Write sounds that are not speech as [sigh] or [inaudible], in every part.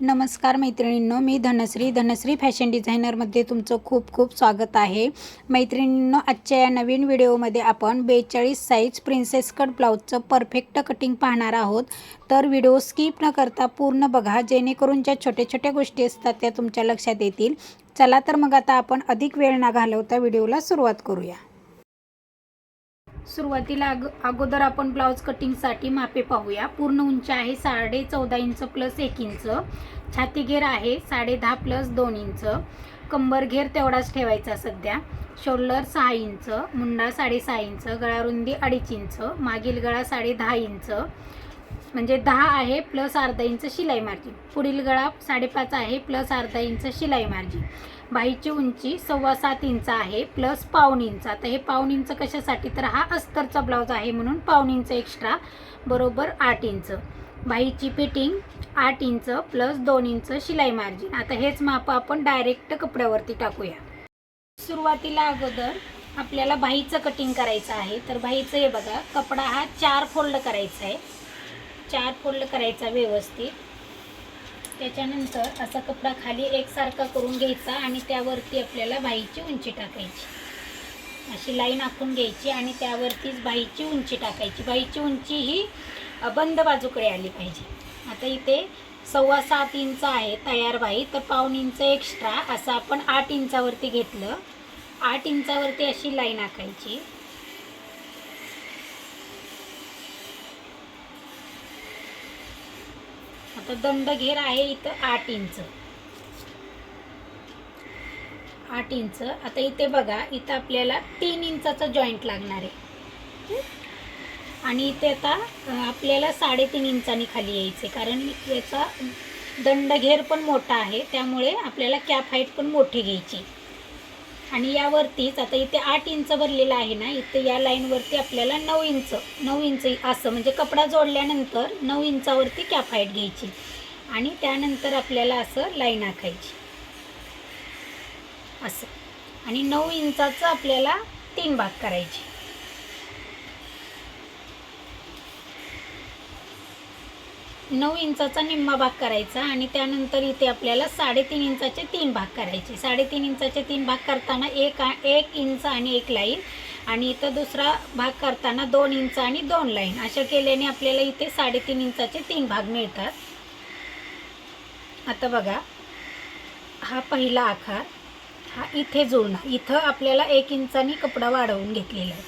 नमस्कार मैत्रिणींनो मी धनश्री. धनश्री फॅशन डिझायनरमध्ये तुमचं खूप खूप स्वागत आहे. मैत्रिणींनो आजच्या या नवीन व्हिडिओमध्ये आपण बेचाळीस साईज प्रिन्सेस कट ब्लाऊजचं परफेक्ट कटिंग पाहणार आहोत. तर व्हिडिओ स्किप न करता पूर्ण बघा जेणेकरून ज्या छोट्या छोट्या गोष्टी असतात त्या तुमच्या लक्षात येतील. चला तर मग आता आपण अधिक वेळ न घालवता व्हिडिओला सुरुवात करूया. सुरुवातीला अग अगोदर आपण ब्लाऊज कटिंगसाठी मापे पाहूया. पूर्ण उंची आहे साडे चौदा इंच प्लस एक इंच. छाती घेर आहे साडे दहा प्लस दोन इंच. कंबर घेर तेवढाच ठेवायचा सध्या. शोल्डर सहा इंच. मुंडा साडेसहा इंच. गळारुंदी अडीच इंच. मागील गळा साडे दहा इंच. म्हणजे दहा आहे प्लस अर्धा इंच शिलाई मार्जिन. पुढील गळा साडेपाच आहे प्लस अर्धा इंच शिलाई मार्जिन. बाईची उंची सव्वा सात इंच आहे प्लस पाऊन इंच. आता हे पाऊन इंच कशासाठी? तर हा अस्तरचा ब्लाऊज आहे म्हणून पाऊन इंच एक्स्ट्रा बरोबर आठ इंच. बाईची फिटिंग आठ इंच प्लस दोन इंच शिलाई मार्जिन. आता हेच माप आपण डायरेक्ट कपड्यावरती टाकूया. सुरुवातीला अगोदर आपल्याला बाहीचं कटिंग करायचं आहे. तर बाहीचं हे बघा कपडा हा चार फोल्ड करायचा आहे. चार फोल्ड करायचा व्यवस्थित. त्याच्यानंतर असा कपडा खाली एकसारखा करून घ्यायचा आणि त्यावरती आपल्याला बाईची उंची टाकायची. अशी लाईन आखून घ्यायची आणि त्यावरतीच बाईची उंची टाकायची. बाईची उंची ही बंद बाजूकडे आली पाहिजे. आता इथे सव्वा सात इंच आहे तयार बाई. तर पाऊन इंच एक्स्ट्रा असं आपण आठ इंचावरती घेतलं. आठ इंचावरती अशी लाईन आखायची. आता दंड घेर आहे इथं आठ इंच. आठ इंच. आता इथे बघा इथं आपल्याला तीन इंचाचा जॉईंट लागणार आहे. आणि इथे आता आपल्याला साडेतीन इंचानी खाली यायचे कारण याचा दंड घेर पण मोठा आहे त्यामुळे आपल्याला कॅप हाईट पण मोठी घ्यायची. आणि यावरतीच आता इथे आठ इंच भरलेलं आहे ना इथे या लाईनवरती आपल्याला नऊ इंच नऊ इंच असं म्हणजे कपडा जोडल्यानंतर नऊ इंचावरती कॅप हाईट घ्यायची आणि त्यानंतर आपल्याला असं लाईन आखायची. असं. आणि नऊ इंचाचं आपल्याला तीन भाग करायचे. नऊ इंचाचा निम्मा भाग करायचा आणि त्यानंतर इथे आपल्याला साडेतीन इंचाचे तीन भाग करायचे. साडेतीन इंचाचे तीन भाग करताना एक एक इंच आणि एक लाईन आणि इथं दुसरा भाग करताना दोन इंच आणि दोन लाईन. अशा केल्याने आपल्याला इथे साडेतीन इंचाचे तीन भाग मिळतात. आता बघा हा पहिला आकार हा इथे जुळणार. इथं आपल्याला एक इंचाने कपडा वाढवून घेतलेला आहे.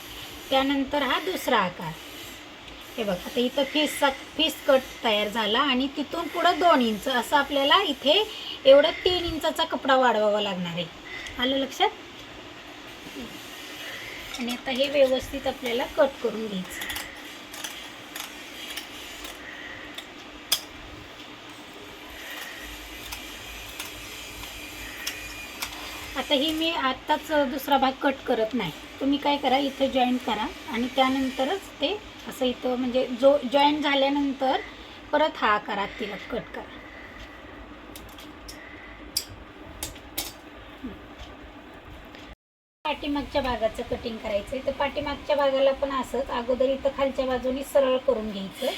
त्यानंतर हा दुसरा आकार. हे बघ आता इथं फीस फीस कट तयार झाला आणि तिथून पुढं दोन इंच असं आपल्याला इथे एवढं तीन इंचाचा कपडा वाढवावा लागणार आहे. आलं लक्षात? आणि आता हे व्यवस्थित आपल्याला कट करून घ्यायचं. आता ही मी आत्ताच दुसरा भाग कट करत नाही. तुम्ही काय करा इथं जॉईन करा आणि त्यानंतरच ते असं इथं म्हणजे जो जॉईन झाल्यानंतर परत हा करा तिला कट करा. पाठीमागच्या भागाचं कटिंग करायचं आहे तर पाठीमागच्या भागाला पण असंच अगोदर इथं खालच्या बाजूनी सरळ करून घ्यायचं.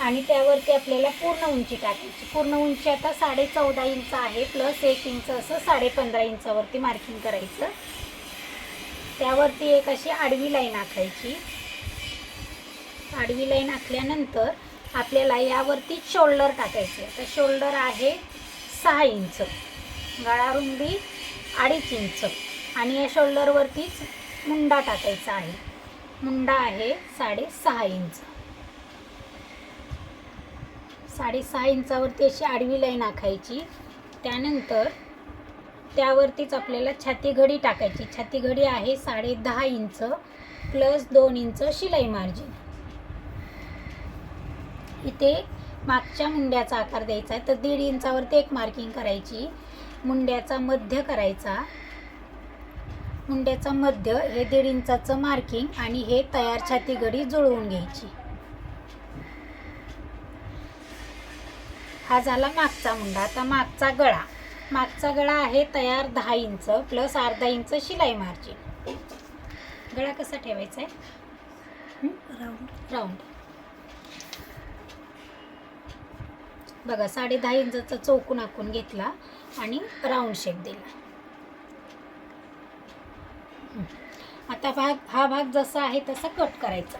आणि त्यावरती आपल्याला पूर्ण उंची टाकायची. पूर्ण उंची आता साडे चौदा इंच आहे प्लस एक इंच असं साडे पंधरा इंचावरती मार्किंग करायचं. त्यावरती एक अशी आडवी लाईन आखायची. आडवी लाईन आखल्यानंतर आपल्याला यावरती शोल्डर टाकायचे. तर शोल्डर आहे सहा इंच. गळारुंदी अडीच इंच. आणि या शोल्डरवरतीच मुंडा टाकायचा आहे. मुंडा आहे साडेसहा इंच. साडेसहा इंचावरती अशी आडवी लाईन आखायची. त्यानंतर त्यावरतीच आपल्याला छाती घडी टाकायची. छाती घडी आहे साडे दहा इंच प्लस दोन इंच शिलाई मार्जिन. इथे मागच्या मुंड्याचा आकार द्यायचा आहे. तर दीड इंचावरती एक मार्किंग करायची. मुंड्याचा मध्य करायचा. मुंड्याचा मध्य हे दीड इंचाचं मार्किंग आणि हे तयार छाती घडी जुळवून घ्यायची. हा झाला मागचा मुंडा. आता मागचा गळा. मागचा गळा आहे तयार दहा इंच प्लस अर्धा इंच शिलाई मार्जिन गळा कसा ठेवायचा आहे? राऊंड. बघा साडे दहा इंचाचा चौकून आखून घेतला आणि राऊंड शेप दिला. आता भाग हा भाग जसा आहे तसा कट करायचा.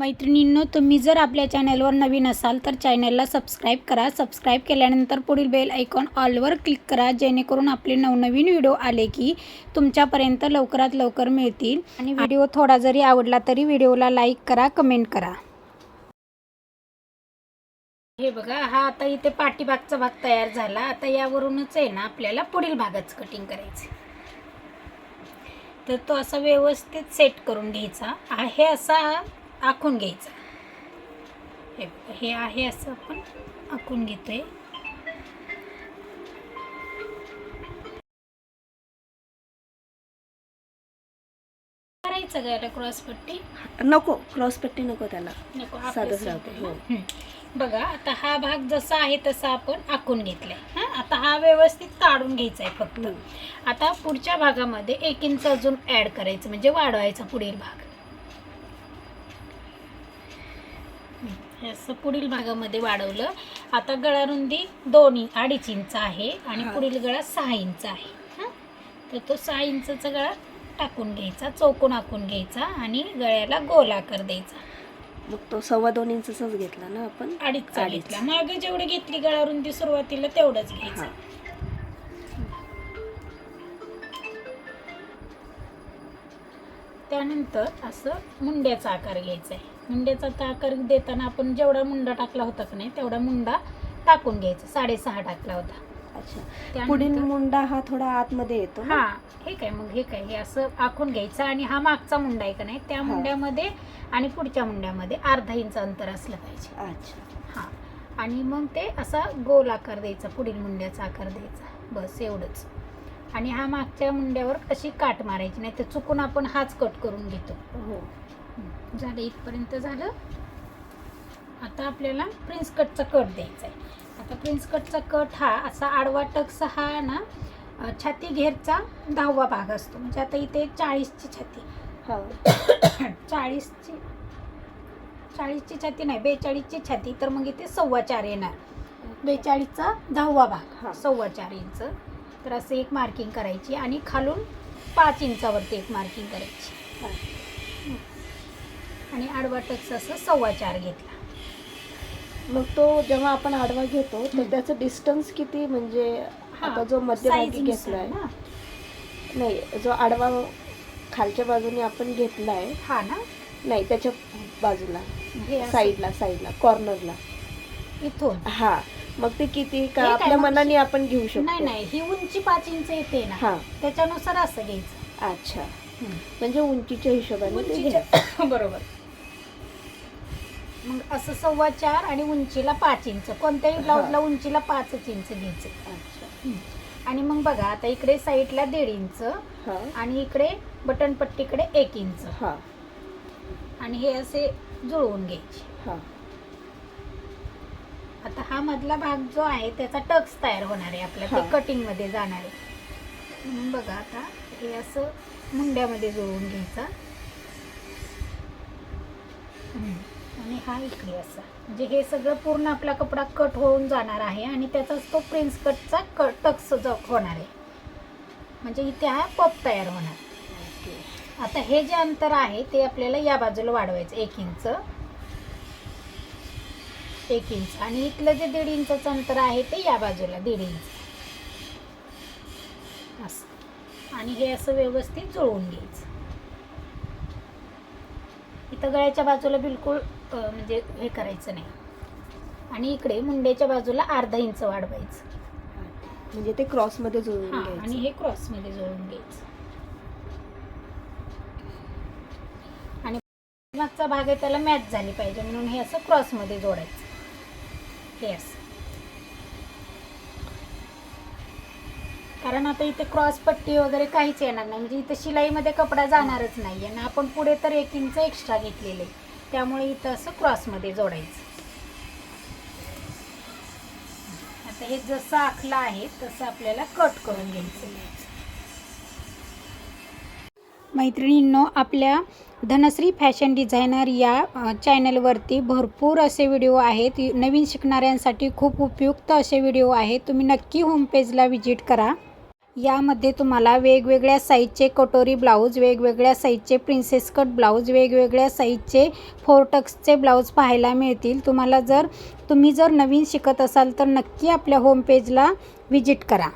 मैत्रिणींनो तुम्ही जर आपल्या चॅनलवर नवीन असाल तर चॅनलला सबस्क्राईब करा. सबस्क्राईब केल्यानंतर पुढील बेल ऐकॉन ऑलवर क्लिक करा जेणेकरून आपले नवनवीन व्हिडिओ आले की तुमच्यापर्यंत लवकरात लवकर मिळतील. आणि व्हिडिओ थोडा जरी आवडला तरी व्हिडिओला लाईक करा कमेंट करा. हे बघा हा आता इथे पाठीभागचा भाग तयार झाला. आता यावरूनच आहे ना आपल्याला पुढील भागाचं कटिंग करायचं तर तो असा व्यवस्थित सेट करून घ्यायचा. हे असा आखून घ्यायचा. हे हे आहे असं आपण आखून घेतोय. करायचं गायला क्रॉस पट्टी? नको क्रॉस पट्टी नको त्याला. नको साधंच राहते, हो. बघा आता हा भाग जसा आहे तसा आपण आखून घेतलाय. हा आता हा व्यवस्थित काढून घ्यायचा आहे फक्त. आता पुढच्या भागामध्ये एक इंच अजून ऍड करायचं म्हणजे वाढवायचा पुढील भाग. हं. असं पुढील भागामध्ये वाढवलं. आता गळा रुंदी दोन अडीच इंच आहे आणि. पुढील गळा सहा इंच आहे. हा? तर तो सहा इंचचा गळा टाकून घ्यायचा चौकोन आखून घ्यायचा आणि गळ्याला गोल आकार द्यायचा. मग तो सव्वा दोन इंचचाच घेतला ना आपण? अडीच. घेतला. मागे जेवढी घेतली गळा रुंदी सुरुवातीला तेवढंच घ्यायचं. त्यानंतर असं मुंड्याचा आकार घ्यायचा आहे. मुंड्याचा आता आकार देताना आपण जेवढा मुंडा टाकला होता का नाही तेवढा मुंडा टाकून घ्यायचा. साडेसहा टाकला होता. अच्छा. पुढील मुंडा हा थोडा आतमध्ये येतो? हा हे काय मग हे काय हे असं आखून घ्यायचं आणि हा मागचा मुंडा आहे का नाही त्या. मुंड्यामध्ये आणि पुढच्या मुंड्यामध्ये अर्धा इंच अंतर असलं पाहिजे. अच्छा. हा. आणि मग ते असा गोल आकार द्यायचा पुढील मुंड्याचा आकार द्यायचा. बस एवढंच. आणि हा मागच्या मुंड्यावर अशी काट मारायची नाही तर चुकून आपण हाच कट करून घेतो. हं, झालं इथपर्यंत झालं. आता आपल्याला प्रिन्स कटचा कट द्यायचा आहे. आता प्रिन्स कटचा कट हा असा आडवा टक्स हा ना छाती घेरचा दहावा भाग असतो. म्हणजे आता इथे चाळीसची छाती. हा. चाळीसची चाळीसची छाती नाही बेचाळीसची छाती. तर मग इथे सव्वा चार येणार. बेचाळीसचा दहावा हा. भाग सव्वा चार इंच. तर असं एक मार्किंग करायची आणि खालून पाच इंचावरती एक मार्किंग करायची. हा. आणि आडवा टक्स असं सव्वा चार घेतला. मग तो जेव्हा आपण आडवा घेतो तर. त्याचं डिस्टन्स किती? म्हणजे आता जो मध्यभागी घेतलाय. नाही जो आडवा खालच्या बाजूने आपण घेतलाय. हा ना. नाही त्याच्या बाजूला. साईडला साईडला कॉर्नरला इथून. हा. मग ते किती? का आपल्या? मनाने आपण घेऊ शकतो? नाही नाही ही उंची पाच इंच येते ना. हा. त्याच्यानुसार असं घ्यायचं. अच्छा. म्हणजे उंचीच्या हिशोबाने. [coughs] बरोबर. मग असं सव्वा चार आणि उंचीला पाच इंच. कोणत्याही ब्लाऊजला उंचीला पाचच इंच घ्यायचं. अच्छा. आणि मग बघा आता इकडे साईडला दीड इंच हा. आणि इकडे बटन पट्टीकडे एक इंच. हा. आणि हे असे जुळवून घ्यायचे. हा. आता हा मधला भाग जो आहे त्याचा टक्स तयार होणार आहे आपला ते हा. कटिंगमध्ये जाणार आहे. म्हणून बघा आता हे असं मुंड्यामध्ये जुळवून घ्यायचा. हम्म. आणि हा इकडे असा. म्हणजे हे सगळं पूर्ण आपला कपडा कट होऊन जाणार आहे आणि त्याचाच तो प्रिन्स कटचा कट टक्स जो होणार आहे. म्हणजे इथे हा पप तयार होणार. आता हे जे अंतर आहे ते आपल्याला या बाजूला वाढवायचं एक इंच एक इंच आणि इथलं जे दीड इंचाचं अंतर आहे ते या बाजूला दीड इंच असं. आणि हे असं व्यवस्थित जुळवून घ्यायचं. इथं गळ्याच्या बाजूला बिलकुल म्हणजे हे करायचं नाही. आणि इकडे मुंड्याच्या बाजूला अर्धा इंच वाढवायचं म्हणजे ते क्रॉसमध्ये जुळवून हा आणि हे क्रॉसमध्ये जोडून घ्यायचं. आणि मागचा भाग आहे त्याला मॅच झाली पाहिजे म्हणून हे असं क्रॉसमध्ये जोडायचं. हे असं. कारण आता इथे क्रॉस पट्टी वगैरे काहीच येणार नाही. म्हणजे इथं शिलाईमध्ये कपडा जाणारच नाही आणि आपण पुढे तर एक इंच एक्स्ट्रा घेतलेले त्यामुळे इथं असं क्रॉसमध्ये जोडायचं. आता हे जसं आखलं आहे तसं आपल्याला कट करून घ्यायचं. मैत्रिणींनो आपल्या धनश्री फॅशन डिझायनर या चॅनलवरती भरपूर असे व्हिडिओ आहेत. नवीन शिकणाऱ्यांसाठी खूप उपयुक्त असे व्हिडिओ आहेत. तुम्ही नक्की होमपेजला व्हिजिट करा. यामध्ये तुम्हाला वेगवेगळ्या साईजचे कटोरी ब्लाऊज वेगवेगळ्या साईजचे प्रिन्सेस कट ब्लाऊज वेगवेगळ्या साईजचे फोरटक्सचे ब्लाऊज पाहायला मिळतील. तुम्हाला जर तुम्ही जर नवीन शिकत असाल तर नक्की आपल्या होम पेजला व्हिजिट करा.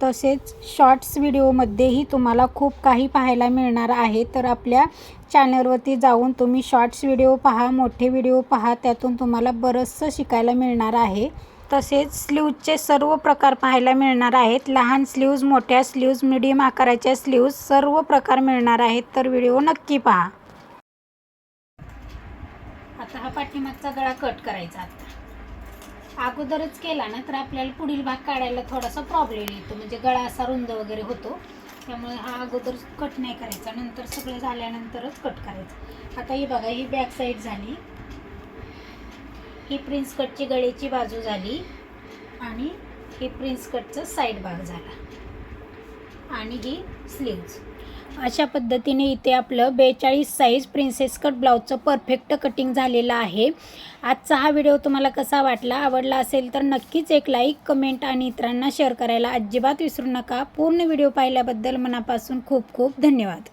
तसेच शॉर्ट्स व्हिडिओमध्येही तुम्हाला खूप काही पाहायला मिळणार आहे. तर आपल्या चॅनलवरती जाऊन तुम्ही शॉर्ट्स व्हिडिओ पहा मोठे व्हिडिओ पहा त्यातून तुम्हाला बरंचसं शिकायला मिळणार आहे. तसेच स्लीवचे सर्व प्रकार पाहायला मिळणार आहेत. लहान स्लीव्ज मोठ्या स्लीव्ज मिडियम आकाराच्या स्लीव्ज सर्व प्रकार मिळणार आहेत. तर व्हिडिओ नक्की पहा. आता हा पाठीमागचा गळा कट करायचा आता. अगोदरच केला ना तर आपल्याला पुढील भाग काढायला थोडासा प्रॉब्लेम येतो. म्हणजे गळा असा रुंद वगैरे होतो. त्यामुळे हा अगोदर कट नाही करायचा. नंतर सगळं झाल्यानंतरच कट करायचं. आता ही बघा ही बॅक साईड झाली. ही प्रिन्स कटची गळेची बाजू झाली आणि ही प्रिन्स कटचं साईड भाग झाला. आणि ही स्लीव्ज. अशा पद्धतीने इथे आपलं बेचाळीस साईज प्रिन्सेस कट ब्लाऊजचं परफेक्ट कटिंग झालेलं आहे. आजचा हा व्हिडिओ तुम्हाला कसा वाटला आवडला असेल तर नक्कीच एक लाईक कमेंट आणि इतरांना शेअर करायला अजिबात विसरू नका. पूर्ण व्हिडिओ पाहिल्याबद्दल मनापासून खूप खूप धन्यवाद.